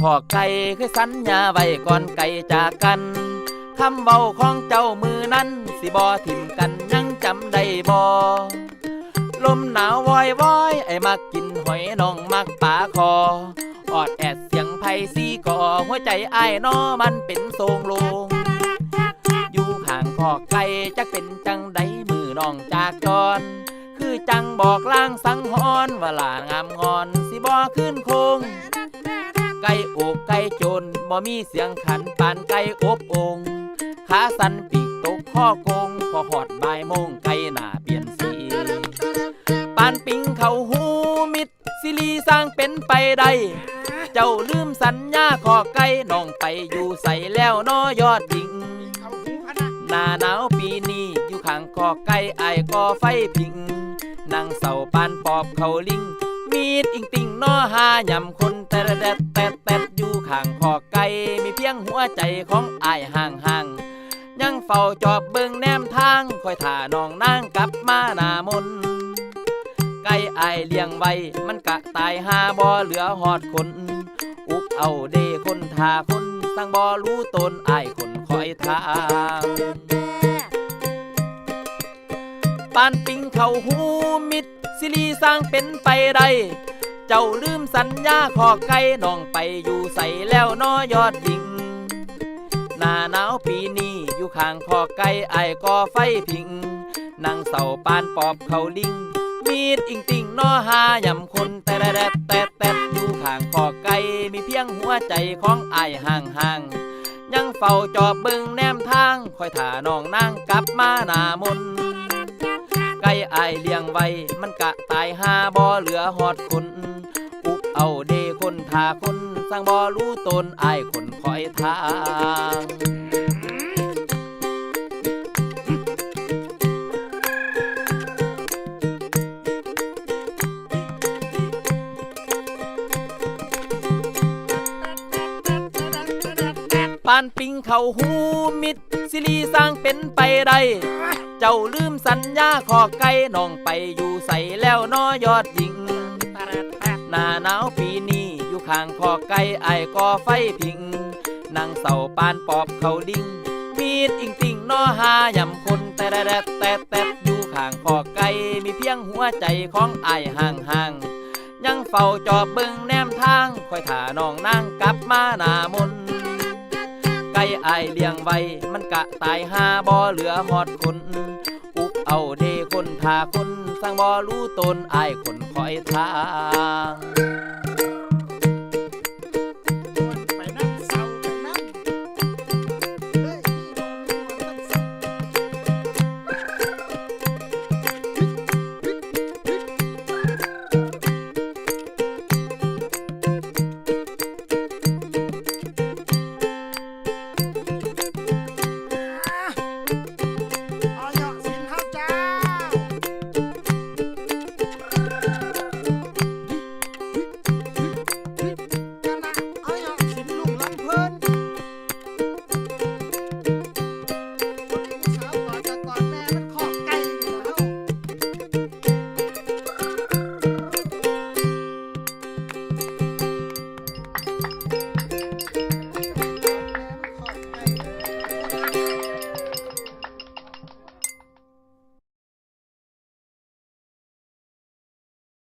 พ่อไก่คือสัญญาไว้ก่อนไก่จากกันคำเบาของเจ้ามือนั้น สิบอถิ่มกันยังจำได้บอลมหนาววอยวอยไอ้มักกินหอยน้องมักปลาคอ ออดแอดเสียงไผ่ซีก่อหัวใจไอ้นอมันเป็นทรงลง อยู่ข้างพ่อไก่จักเป็นจังใดมือน้องจากจรคือจังบอกล่างสังหอนว่าหลานงามงอน สิบ่ขึ้นคง ไก่อกไก่จนบ่มีเสียงขันปานไก่อบองขาสันปีกตกข้อกงพอหอดบ่ายโมงไก่หน้าเปลี่ยนสีปานปิงเขาหูมิดสิลีสร้างเป็นไปได้เจ้าลืมสัญญาขอไก่น้องไปอยู่ใส่แล้วน้อยอดหญิงหน้าหนาวปีนี้อยู่ข้างคอไก่ไอก่อไฟพิงนั่งเสาปานปอบเขาลิงมีดอิงติงนอหายำคนแต่แดดแต่างคอไก่มีเพียงหัวใจของอายห่างห่างยังเฝ้าจอบเบิ่งแนมทางคอยถ่าน้องนางกลับมาหนามนไก่อายเลี้ยงไว้มันกะตายหาบ่เหลือหอดคน อุกเอาเดคนทาคนสั่งบ่รู้ตนอายคนคอยทางปานปิงเขาหูมิดสิลีสร้างเป็นไปได้ เจ้าลืมสัญญาขอไก่น้องไปอยู่ใส่แล้วนอยอดหญิง หน้าหนาวปีนี้อยู่ข้างคอไก่ไอายก่อไฟพิงนั่งเสาปานปอบเขาลิง มีดอิงติงนอหายำคนแต่แดดแต่แต่อยู่ข้างคอไก่มีเพียงหัวใจของไอายห่างห่างยังเฝ้าจอบเบิ่งแนมทางคอยถ่าน้องนางกลับมาหน้ามน ก่อายเลี้ยงไว้ มันกะตายหาบ่เหลือหอดคน อุบเอาเดคนทาคนสร้างบ่รู้ตนอายคนคอยทาง ปานปิงเขาหูมิดสิลีสร้างเป็นไปได้เจ้าลืมสัญญาขอไก่น้องไปอยู่ใส่แล้วน้อยอดหญิงหน้าหนาวปีนี้อยู่ข้างคอไก่ไอายก่อไฟพิงนั่งเสาปานปอบเขาลิงมีดอิงติงนอหายำคนแต่แดดแต่แต่อยู่ข้างคอไก่มีเพียงหัวใจของไอายห่างห่างยังเฝ้าจอบเบิ่งแนมทางคอยถ่าน้องนางกลับมาหน้ามน ก่อายเลี้ยงไว้ มันกะตายหาบ่เหลือหอดคน อุบเอาเดคนทาคนสร้างบ่รู้ตนอายคนคอยทาง